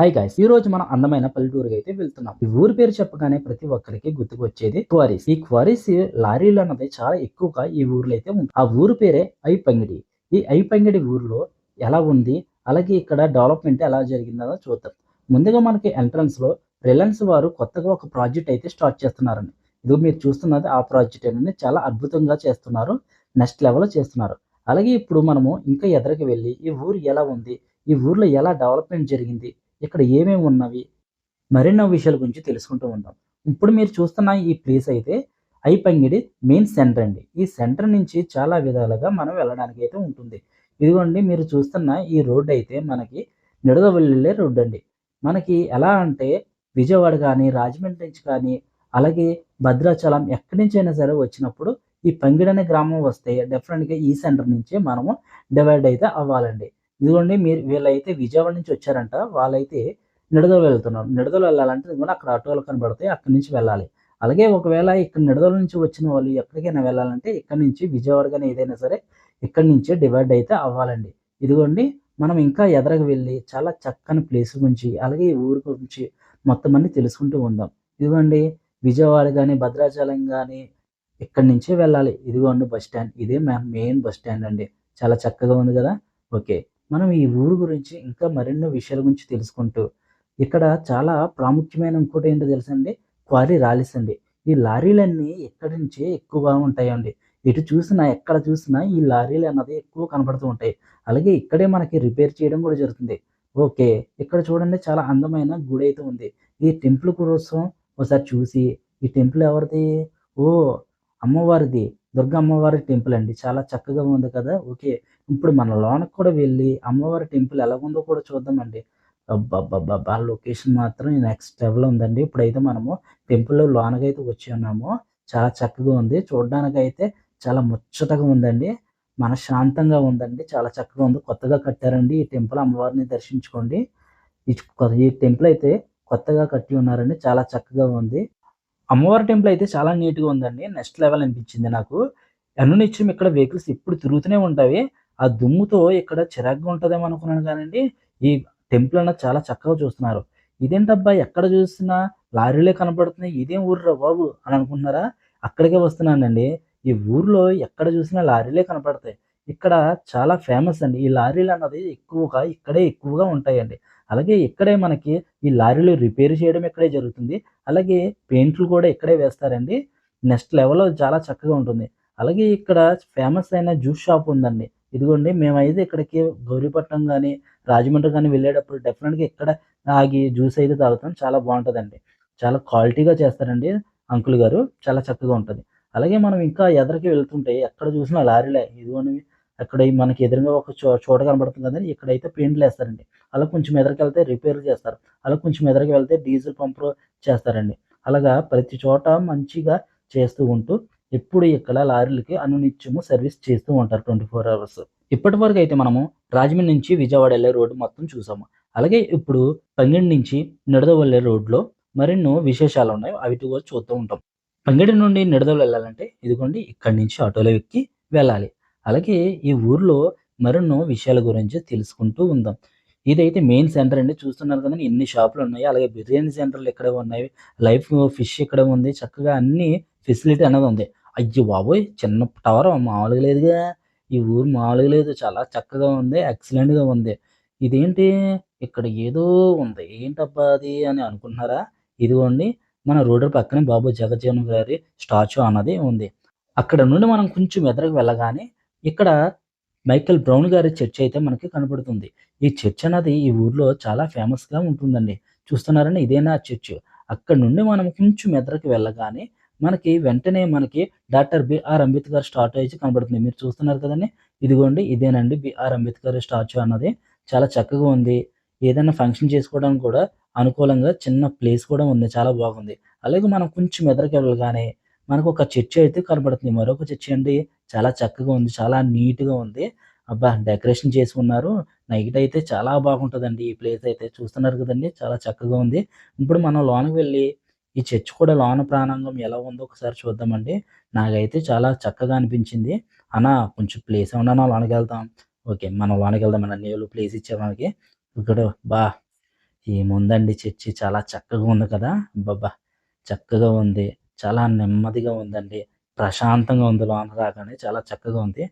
Hi guys ఈ రోజు మనం అందమైన పల్లెటూరుకి అయితే వెళ్తున్నాం. ఈ ఊరి పేరు చెప్పగానే ప్రతి ఒక్కరికి గుర్తుకు వచ్చేది క్వారీస్. ఈ క్వారీస్ లారీలు అన్నది చాలా ఎక్కువగా ఈ ఊర్లో అయితే ఉంది. ఆ ఊరు పేరే ఐపంగిడి. ఈ ఐపంగిడి ఊర్లో ఎలా ఉంది? అలాగే ఇక్కడ డెవలప్మెంట్ ఎలా జరిగిందో చూద్దాం. ముందుగా మనకి ఎంట్రన్స్లో రిలయన్స్ వారు కొత్తగా ఒక ప్రాజెక్ట్ అయితే స్టార్ట్ చేస్తున్నారండి. ఇది మీరు చూస్తున్నది ఆ ప్రాజెక్ట్ అనేది చాలా అద్భుతంగా చేస్తున్నారు. నెక్స్ట్ లెవెల్ చేస్తున్నారు. అలాగే ఇప్పుడు మనము ఇంకా ఎదరికి వెళ్ళి ఈ ఊరు ఎలా ఉంది? ఈ ఊర్లో ఎలా డెవలప్మెంట్ జరిగింది? ఇక్కడ ఏమేమి ఉన్నవి? మరెన్నో విషయాల గురించి తెలుసుకుంటూ ఉందాం. ఇప్పుడు మీరు చూస్తున్న ఈ ప్లేస్ అయితే ఐపంగిడి మెయిన్ సెంటర్ అండి. ఈ సెంటర్ నుంచి చాలా విధాలుగా మనం వెళ్ళడానికి అయితే ఉంటుంది. ఇదిగోండి మీరు చూస్తున్న ఈ రోడ్ అయితే మనకి నిడద వెళ్ళే రోడ్డు అండి. మనకి ఎలా అంటే విజయవాడ కానీ రాజమండ్రి నుంచి కానీ అలాగే భద్రాచలం ఎక్కడి నుంచి అయినా సరే వచ్చినప్పుడు ఈ పంగిడి అనే గ్రామం వస్తే డెఫినెట్గా ఈ సెంటర్ నుంచి మనము డివైడ్ అయితే అవ్వాలండి. ఇదిగోండి మీరు వీళ్ళైతే విజయవాడ నుంచి వచ్చారంట వాళ్ళైతే నిడదలు వెళ్తున్నారు. నిడదలు వెళ్ళాలంటే ఇదిగోండి అక్కడ ఆటోలు కనబడతాయి అక్కడి నుంచి వెళ్ళాలి. అలాగే ఒకవేళ ఇక్కడ నిడదల నుంచి వచ్చిన వాళ్ళు ఎక్కడికైనా వెళ్ళాలంటే ఇక్కడ నుంచి విజయవాడ కానీ ఏదైనా సరే ఇక్కడి నుంచే డివైడ్ అయితే అవ్వాలండి. ఇదిగోండి మనం ఇంకా ఎదరకు వెళ్ళి చాలా చక్కని ప్లేస్ గురించి అలాగే ఈ ఊరి గురించి మొత్తం అన్ని తెలుసుకుంటూ ఉందాం. ఇదిగోండి విజయవాడ కానీ భద్రాచలం కానీ ఇక్కడి నుంచే వెళ్ళాలి. ఇదిగోండి బస్ స్టాండ్. ఇదే మెయిన్ బస్ స్టాండ్ అండి. చాలా చక్కగా ఉంది కదా? ఓకే. మనం ఈ ఊరు గురించి ఇంకా మరెన్నో విషయాల గురించి తెలుసుకుంటూ ఇక్కడ చాలా ప్రాముఖ్యమైన ఇంకోటి ఏంటో తెలుసండి క్వారీ ర్యాలీస్ అండి. ఈ లారీలన్నీ ఎక్కడి నుంచే ఎక్కువగా ఉంటాయండి. ఎటు చూసినా ఎక్కడ చూసినా ఈ లారీలు అన్నది ఎక్కువ కనపడుతూ ఉంటాయి. అలాగే ఇక్కడే మనకి రిపేర్ చేయడం కూడా జరుగుతుంది. ఓకే ఇక్కడ చూడండి చాలా అందమైన గుడి అయితే ఉంది. ఈ టెంపుల్ కోసం ఒకసారి చూసి ఈ టెంపుల్ ఎవరిది? ఓ అమ్మవారిది. దుర్గా అమ్మవారి టెంపుల్ అండి. చాలా చక్కగా ఉంది కదా. ఓకే. ఇప్పుడు మన లోనకు కూడా వెళ్ళి అమ్మవారి టెంపుల్ ఎలా ఉందో కూడా చూద్దామండి. అబ్బబ్బబ్బా లొకేషన్ మాత్రం నెక్స్ట్ లెవెల్ ఉందండి. ఇప్పుడైతే మనము టెంపుల్ లోనకైతే వచ్చి ఉన్నాము చాలా చక్కగా ఉంది. చూడడానికి అయితే చాలా ముచ్చటగా ఉందండి. మనశ్శాంతంగా ఉందండి. చాలా చక్కగా ఉంది. కొత్తగా కట్టారండి ఈ టెంపుల్ అమ్మవారిని దర్శించుకోండి. ఈ టెంపుల్ అయితే కొత్తగా కట్టి ఉన్నారండి. చాలా చక్కగా ఉంది. అమ్మవారి టెంపుల్ అయితే చాలా నీట్గా ఉందండి. నెక్స్ట్ లెవెల్ అనిపించింది నాకు. అనునిత్యం ఇక్కడ వెహికల్స్ ఎప్పుడు తిరుగుతూనే ఉంటాయి. ఆ దుమ్ముతో ఇక్కడ చిరాగ్గా ఉంటుందేమో అనుకున్నాను కానండి. ఈ టెంపుల్ అన్న చాలా చక్కగా చూస్తున్నారు. ఇదేంటబ్బా ఎక్కడ చూసినా లారీలే కనపడుతున్నాయి. ఇదేం ఊర్రా బాబు అని అనుకుంటున్నారా? అక్కడికే వస్తున్నానండి. ఈ ఊర్లో ఎక్కడ చూసినా లారీలే కనపడతాయి. ఇక్కడ చాలా ఫేమస్ అండి. ఈ లారీలు అన్నది ఎక్కువగా ఇక్కడే ఎక్కువగా ఉంటాయండి. అలాగే ఇక్కడే మనకి ఈ లారీలు రిపేర్ చేయడం ఇక్కడే జరుగుతుంది. అలాగే పెయింట్లు కూడా ఇక్కడే వేస్తారండి. నెక్స్ట్ లెవెల్ చాలా చక్కగా ఉంటుంది. అలాగే ఇక్కడ ఫేమస్ అయిన జ్యూస్ షాప్ ఉందండి. ఇదిగోండి మేమైతే ఇక్కడికి గౌరీపట్నం కానీ రాజమండ్రి కానీ వెళ్ళేటప్పుడు డెఫినెట్గా ఇక్కడ ఆగి జ్యూస్ అయితే తాగుతాం. చాలా బాగుంటుందండి. చాలా క్వాలిటీగా చేస్తారండి అంకుల్ గారు. చాలా చక్కగా ఉంటుంది. అలాగే మనం ఇంకా ఎదరికి వెళ్తుంటే ఎక్కడ చూసినా లారీలే. ఇదిగోండి అక్కడ మనకి ఎదురుగా ఒక చో చోట కనబడుతుంది కదండి ఇక్కడైతే పెయింట్లు వేస్తారండి. అలా కొంచెం ఎదరికి వెళ్తే రిపేర్ చేస్తారు. అలా కొంచెం ఎదరికి వెళ్తే డీజిల్ పంపులు చేస్తారండి. అలాగా ప్రతి చోట మంచిగా చేస్తూ ఉంటూ ఎప్పుడు ఇక్కడ లారీలకి అనునిత్యము సర్వీస్ చేస్తూ ఉంటారు ట్వంటీ ఫోర్ అవర్స్. ఇప్పటి వరకు అయితే మనము రాజమండ్రి నుంచి విజయవాడ వెళ్ళే రోడ్డు మొత్తం చూసాము. అలాగే ఇప్పుడు పంగిడి నుంచి నిడద వెళ్ళే రోడ్లో మరెన్నో విశేషాలు ఉన్నాయి. అవి కూడా చూస్తూ ఉంటాం. పంగిడి నుండి నిడదలు వెళ్ళాలంటే ఇదిగోండి ఇక్కడి నుంచి ఆటోలో ఎక్కి వెళ్ళాలి. అలాగే ఈ ఊర్లో మరెన్నో విషయాల గురించి తెలుసుకుంటూ ఉందాం. ఇదైతే మెయిన్ సెంటర్ అండి. చూస్తున్నారు కదండి ఎన్ని షాపులు ఉన్నాయి. అలాగే బిర్యానీ సెంటర్లు ఇక్కడ ఉన్నాయి. లైఫ్ ఫిష్ ఇక్కడ ఉంది. చక్కగా అన్ని ఫెసిలిటీ అనేది ఉంది. అయ్యో బాబోయ్! చిన్న టవర్ మామూలుగా లేదుగా. ఈ ఊరు మామూలుగా లేదు. చాలా చక్కగా ఉంది. ఎక్సలెంట్గా ఉంది. ఇదేంటి? ఇక్కడ ఏదో ఉంది. ఏంటబ్బా అది అని అనుకుంటున్నారా? ఇదిగోండి. మన రోడ్డు పక్కనే బాబు జగజ్జీవన్ గారి స్టాచ్యూ అన్నది ఉంది. అక్కడ నుండి మనం కొంచెం ఎదురుకు వెళ్ళగానే ఇక్కడ మైకేల్ బ్రౌన్ గారి చర్చ్ అయితే మనకి కనబడుతుంది. ఈ చర్చ్ అనేది ఈ ఊర్లో చాలా ఫేమస్గా ఉంటుందండి. చూస్తున్నారని ఇదేనా చర్చ్. అక్కడ నుండి మనం కొంచెం మెదడుకి వెళ్ళగానే మనకి వెంటనే మనకి డాక్టర్ బిఆర్ అంబేద్కర్ స్టాచ్యూ అయితే కనబడుతుంది. మీరు చూస్తున్నారు కదండి? ఇదిగోండి ఇదేనండి బిఆర్ అంబేద్కర్ స్టాచ్యూ అన్నది. చాలా చక్కగా ఉంది. ఏదైనా ఫంక్షన్ చేసుకోవడానికి కూడా అనుకూలంగా చిన్న ప్లేస్ కూడా ఉంది. చాలా బాగుంది. అలాగే మనం కొంచెం ఎదురుకు వెళ్ళగానే మనకు ఒక చర్చి అయితే కనబడుతుంది. మరొక చర్చి అండి. చాలా చక్కగా ఉంది. చాలా నీట్గా ఉంది. అబ్బా డెకరేషన్ చేసి ఉన్నారు నైట్ అయితే చాలా బాగుంటుందండి. ఈ ప్లేస్ అయితే చూస్తున్నారు కదండి. చాలా చక్కగా ఉంది. ఇప్పుడు మనం లోనకి వెళ్ళి ఈ చర్చ్ కూడా లోన ప్రాణాంగం ఎలా ఉందో ఒకసారి చూద్దామండి. నాకైతే చాలా చక్కగా అనిపించింది. అన్న కొంచెం ప్లేస్ ఏమన్నా లోనకి వెళ్తాం ఓకే మనం లోనకి వెళ్దాం అన్న. నీళ్ళు ప్లేస్ ఇచ్చే మనకి ఇక్కడ బా ఏముందండి చర్చి. చాలా చక్కగా ఉంది కదా! అబ్బబ్బా! చక్కగా ఉంది. చాలా నెమ్మదిగా ఉందండి. ప్రశాంతంగా ఉంది లోన రాగానే చాలా చక్కగా ఉంది.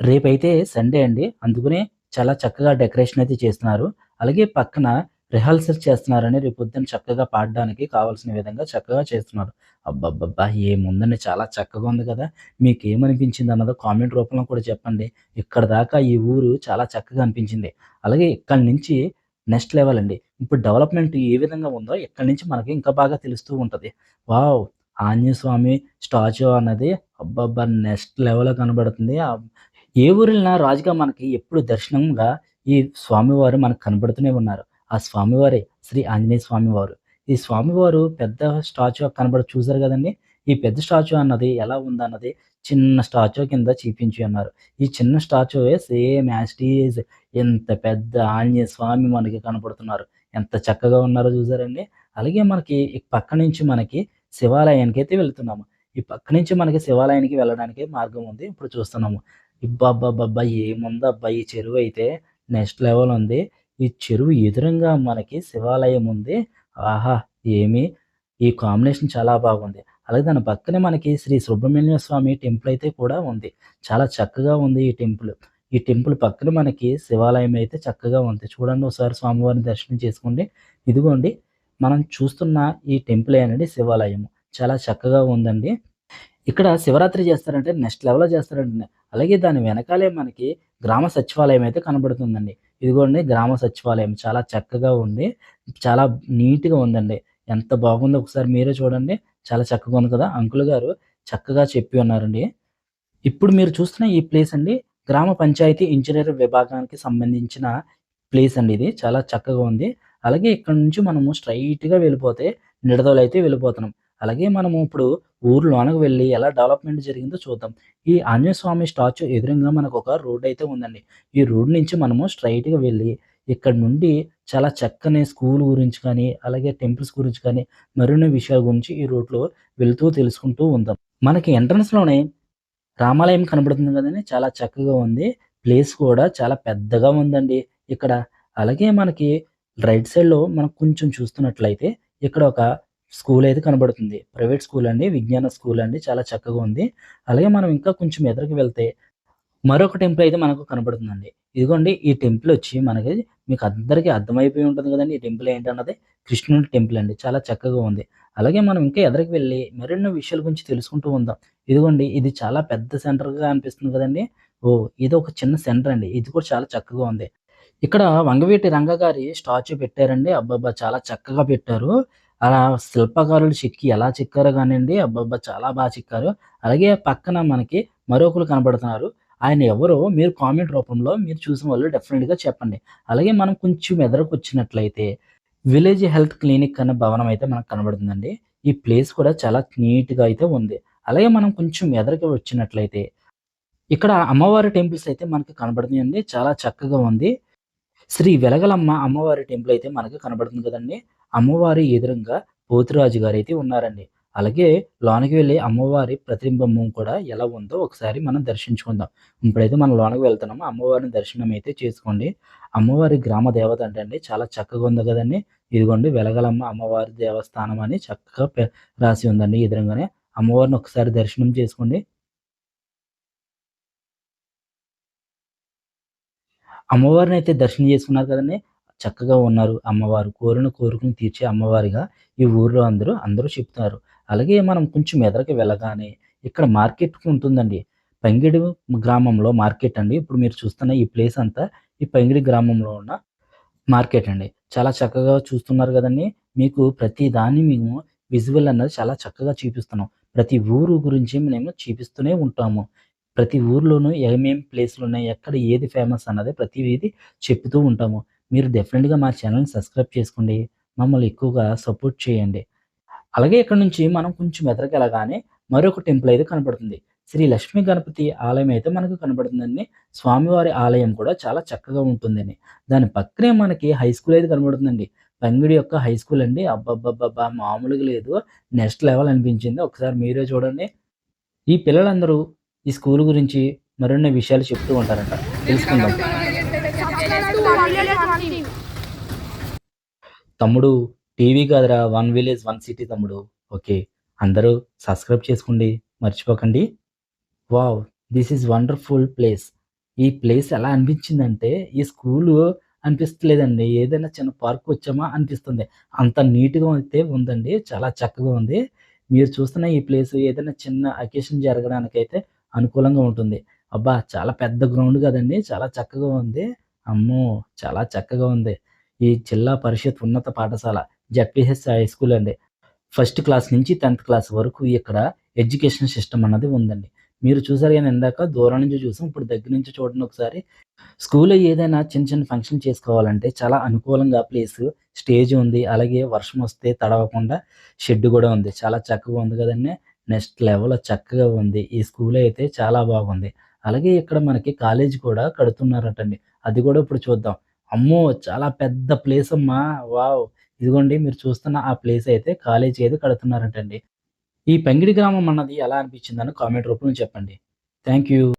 రేపైతే సండే అండి. అందుకనే చాలా చక్కగా డెకరేషన్ అయితే చేస్తున్నారు. అలాగే పక్కన రిహార్సల్ చేస్తున్నారని రేపొద్దున చక్కగా పాడడానికి కావాల్సిన విధంగా చక్కగా చేస్తున్నారు. అబ్బబ్బబ్బా! ఏముందండి చాలా చక్కగా ఉంది కదా! మీకు ఏమనిపించింది అన్నది కామెంట్ రూపంలో కూడా చెప్పండి. ఇక్కడ దాకా ఈ ఊరు చాలా చక్కగా అనిపించింది. అలాగే ఇక్కడి నుంచి నెక్స్ట్ లెవెల్ అండి. ఇప్పుడు డెవలప్‌మెంట్ ఏ విధంగా ఉందో ఇక్కడి నుంచి మనకి ఇంకా బాగా తెలుస్తూ ఉంటుంది వావ్! ఆంజనేయ స్వామి స్టాచ్యూ అన్నది అబ్బబ్బా! నెక్స్ట్ లెవెల్‌లో కనబడుతుంది. ఏ ఊరిలో రాజుగా మనకి ఎప్పుడు దర్శనంగా ఈ స్వామివారు మనకు కనబడుతూనే ఉన్నారు. ఆ స్వామివారే శ్రీ ఆంజనేయ స్వామివారు. ఈ స్వామివారు పెద్ద స్టాచ్యూ కనబడి చూసారు కదండి ఈ పెద్ద స్టాచ్యూ అన్నది ఎలా ఉందన్నది చిన్న స్టాచ్యూ కింద చూపించి ఉన్నారు. ఈ చిన్న స్టాచ్యూవే సేమ్ యాస్టీజ్ ఎంత పెద్ద ఆంజనేయ స్వామి మనకి కనపడుతున్నారు. ఎంత చక్కగా ఉన్నారో చూసారండి. అలాగే మనకి పక్క నుంచి మనకి శివాలయానికి అయితే వెళ్తున్నాము. ఈ పక్క నుంచి మనకి శివాలయానికి వెళ్ళడానికి మార్గం ఉంది. ఇప్పుడు చూస్తున్నాము. ఇబ్బబ్బబ్బబ్బా ఏముందబ్బా ఈ చెరువు అయితే నెక్స్ట్ లెవెల్ ఉంది. ఈ చెరువు ఎదురుంగా మనకి శివాలయం ఉంది. ఆహా! ఏమి ఈ కాంబినేషన్ చాలా బాగుంది. అలాగే దాని పక్కనే మనకి శ్రీ సుబ్రహ్మణ్య స్వామి టెంపుల్ అయితే కూడా ఉంది. చాలా చక్కగా ఉంది ఈ టెంపుల్. ఈ టెంపుల్ పక్కన మనకి శివాలయం అయితే చక్కగా ఉంది. చూడండి ఒకసారి స్వామివారిని దర్శనం చేసుకోండి. ఇదిగోండి మనం చూస్తున్న ఈ టెంపుల్ అనేది శివాలయం. చాలా చక్కగా ఉందండి. ఇక్కడ శివరాత్రి చేస్తారంటే నెక్స్ట్ లెవెల్‌లో చేస్తారండి. అలాగే దాని వెనకాలే మనకి గ్రామ సచివాలయం అయితే కనబడుతుందండి. ఇదిగోండి గ్రామ సచివాలయం చాలా చక్కగా ఉంది. చాలా నీట్‌గా ఉందండి. ఎంత బాగుందో ఒకసారి మీరే చూడండి. చాలా చక్కగా ఉంది కదా! అంకుల్ గారు చక్కగా చెప్పి ఉన్నారండి. ఇప్పుడు మీరు చూస్తున్న ఈ ప్లేస్ అండి గ్రామ పంచాయతీ ఇంజనీర్ విభాగానికి సంబంధించిన ప్లేస్ అండి ఇది. చాలా చక్కగా ఉంది. అలాగే ఇక్కడ నుంచి మనము స్ట్రైట్గా వెళ్ళిపోతే నిడదవోలైతే వెళ్ళిపోతున్నాం. అలాగే మనము ఇప్పుడు ఊర్లోనకు వెళ్ళి ఎలా డెవలప్‌మెంట్ జరిగిందో చూద్దాం. ఈ ఆంజనేయ స్వామి స్టాచ్యూ ఎదురుంగా ఒక రోడ్ అయితే ఉందండి. ఈ రోడ్ నుంచి మనము స్ట్రైట్గా వెళ్ళి ఇక్కడ నుండి చాలా చక్కని స్కూల్ గురించి కానీ, అలాగే టెంపుల్స్ గురించి కానీ, మరిన్ని విషయాల గురించి ఈ రోడ్‌లో వెళ్తూ తెలుసుకుంటూ ఉందాం. మనకి ఎంట్రన్స్‌లోనే రామాలయం కనబడుతుంది కదండీ! చాలా చక్కగా ఉంది. ప్లేస్ కూడా చాలా పెద్దగా ఉందండి ఇక్కడ. అలాగే మనకి రైట్ సైడ్‌లో మనం కొంచెం చూస్తున్నట్లయితే ఇక్కడ ఒక స్కూల్ అయితే కనబడుతుంది. ప్రైవేట్ స్కూల్ అండి. విజ్ఞాన స్కూల్ అండి. చాలా చక్కగా ఉంది. అలాగే మనం ఇంకా కొంచెం ఎదురుకు వెళ్తే మరొక టెంపుల్ అయితే మనకు కనబడుతుందండి. ఇదిగోండి ఈ టెంపుల్ వచ్చి మనకి మీకు అందరికీ అర్థమైపోయి ఉంటుంది కదండి ఈ టెంపుల్ ఏంటన్నది కృష్ణుడి టెంపుల్ అండి. చాలా చక్కగా ఉంది. అలాగే మనం ఇంకా ఎదరికి వెళ్ళి మరెన్నో విషయాల గురించి తెలుసుకుంటూ ఉందాం. ఇదిగోండి ఇది చాలా పెద్ద సెంటర్‌గా అనిపిస్తుంది కదండి ఓ ఇది ఒక చిన్న సెంటర్ అండి. ఇది కూడా చాలా చక్కగా ఉంది. ఇక్కడ వంగవీటి రంగ గారి స్టాచ్యూ పెట్టారండి. అబ్బబ్బా! చాలా చక్కగా పెట్టారు. అలా శిల్పకారులు చెక్కి ఎలా చెక్కారో కానివ్వండి అబ్బబ్బా! చాలా బాగా చెక్కారు. అలాగే పక్కన మనకి మరొకరు కనబడుతున్నారు. ఆయన ఎవరో మీరు కామెంట్ రూపంలో మీరు చూసిన వాళ్ళు డెఫినెట్గా చెప్పండి. అలాగే మనం కొంచెం ఎదరకొచ్చినట్లయితే విలేజ్ హెల్త్ క్లినిక్ అనే భవనం అయితే మనకు కనబడుతుందండి. ఈ ప్లేస్ కూడా చాలా నీట్‌గా అయితే ఉంది. అలాగే మనం కొంచెం ఎదరికి వచ్చినట్లయితే ఇక్కడ అమ్మవారి టెంపుల్స్ అయితే మనకి కనబడుతున్నాయండి. చాలా చక్కగా ఉంది. శ్రీ వెలగలమ్మ అమ్మవారి టెంపుల్ అయితే మనకి కనబడుతుంది కదండి అమ్మవారి ఎదురుంగా పోతురాజు గారైతే ఉన్నారండి. అలాగే లోనకి వెళ్ళి అమ్మవారి ప్రతిబింబం కూడా ఎలా ఉందో ఒకసారి మనం దర్శించుకుందాం. ఇప్పుడైతే మనం లోనకి వెళ్తున్నాము. అమ్మవారిని దర్శనం అయితే చేసుకోండి. అమ్మవారి గ్రామ దేవత అంటే చాలా చక్కగా ఉంది కదండి ఇదిగోండి వెలగలమ్మ అమ్మవారి దేవస్థానం అని చక్కగా రాసి ఉందండి ఎదురుంగానే. అమ్మవారిని ఒకసారి దర్శనం చేసుకోండి. అమ్మవారిని అయితే దర్శనం చేసుకున్నారు కదండీ! చక్కగా ఉన్నారు అమ్మవారు. కోరిన కోరుకుని తీర్చే అమ్మవారిగా ఈ ఊర్లో అందరూ, అందరూ చెప్తున్నారు. అలాగే మనం కొంచెం ఎదరికి వెళ్ళగానే ఇక్కడ మార్కెట్ ఉంటుందండి. పంగిడి గ్రామంలో మార్కెట్ అండి. ఇప్పుడు మీరు చూస్తున్న ఈ ప్లేస్ అంతా ఈ పంగిడి గ్రామంలో ఉన్న మార్కెట్ అండి. చాలా చక్కగా చూస్తున్నారు కదండి మీకు ప్రతి దాన్ని మేము విజువల్ అన్నది చాలా చక్కగా చూపిస్తున్నాం. ప్రతి ఊరు గురించి మేము చూపిస్తూనే ఉంటాము. ప్రతి ఊర్లోనూ ఏమేం ప్లేస్‌లున్నాయి, ఎక్కడ ఏది ఫేమస్ అన్నది ప్రతి ఇది చెప్తూ ఉంటాము. మీరు డెఫినెట్గా మా ఛానల్ని సబ్స్క్రైబ్ చేసుకోండి. మమ్మల్ని ఎక్కువగా సపోర్ట్ చేయండి. అలాగే ఇక్కడ నుంచి మనం కొంచెం ఎదరకెళ్ళగానే మరొక టెంపుల్ అయితే కనపడుతుంది. శ్రీ లక్ష్మీ గణపతి ఆలయం అయితే మనకు కనబడుతుందండి. స్వామివారి ఆలయం కూడా చాలా చక్కగా ఉంటుందండి. దాని పక్కనే మనకి హై స్కూల్ అయితే కనబడుతుందండి. పంగిడి యొక్క హై స్కూల్ అండి. అబ్బబ్బబ్బబ్బా! మామూలుగా లేదు. నెక్స్ట్ లెవెల్ అనిపించింది. ఒకసారి మీరే చూడండి. ఈ పిల్లలందరూ ఈ స్కూల్ గురించి మరిన్ని విషయాలు చెప్తూ ఉంటారంట. తెలుసుకుందాం. తమ్ముడు టీవీ కాదురా వన్ విలేజ్ వన్ సిటీ తమ్ముడు. ఓకే అందరూ సబ్స్క్రైబ్ చేసుకోండి మర్చిపోకండి. Wow this is wonderful place. ఈ ప్లేస్ ఎలా అనిపించిందంటే ఈ స్కూలు అనిపిస్తలేదండి. ఏదైనా చిన్న పార్క్ వచ్చామా అనిపిస్తుంది. అంత నీట్గా అయితే ఉందండి చాలా చక్కగా ఉంది. మీరు చూస్తున్న ఈ ప్లేస్ ఏదైనా చిన్న అకేషన్ జరగడానికైతే అనుకూలంగా ఉంటుంది. అబ్బా! చాలా పెద్ద గ్రౌండ్ కదండి. చాలా చక్కగా ఉంది. అమ్మో! చాలా చక్కగా ఉంది. ఈ జిల్లా పరిషత్ ఉన్నత పాఠశాల జడ్పిహెచ్ హై స్కూల్ అండి. ఫస్ట్ క్లాస్ నుంచి టెన్త్ క్లాస్ వరకు ఇక్కడ ఎడ్యుకేషన్ సిస్టమ్ అన్నది ఉందండి. మీరు చూసారు కానీ ఇందాక దూరం నుంచి చూసాం. ఇప్పుడు దగ్గర నుంచి చూడండి ఒకసారి. స్కూల్లో ఏదైనా చిన్న చిన్న ఫంక్షన్ చేసుకోవాలంటే చాలా అనుకూలంగా ప్లేస్ స్టేజ్ ఉంది. అలాగే వర్షం వస్తే తడవకుండా షెడ్ కూడా ఉంది. చాలా చక్కగా ఉంది కదండి. నెక్స్ట్ లెవెల్ చక్కగా ఉంది. ఈ స్కూల్ అయితే చాలా బాగుంది. అలాగే ఇక్కడ మనకి కాలేజ్ కూడా కడుతున్నారటండి. అది కూడా ఇప్పుడు చూద్దాం. అమ్మో! చాలా పెద్ద ప్లేస్ అమ్మా! వావ్! ఇదిగోండి మీరు చూస్తున్న ఆ ప్లేస్ అయితే కాలేజీ అయితే కడుతున్నారటండి. ఈ పెంగిడి గ్రామం అన్నది ఎలా అనిపించిందని కామెంట్ రూపంలో చెప్పండి. Thank you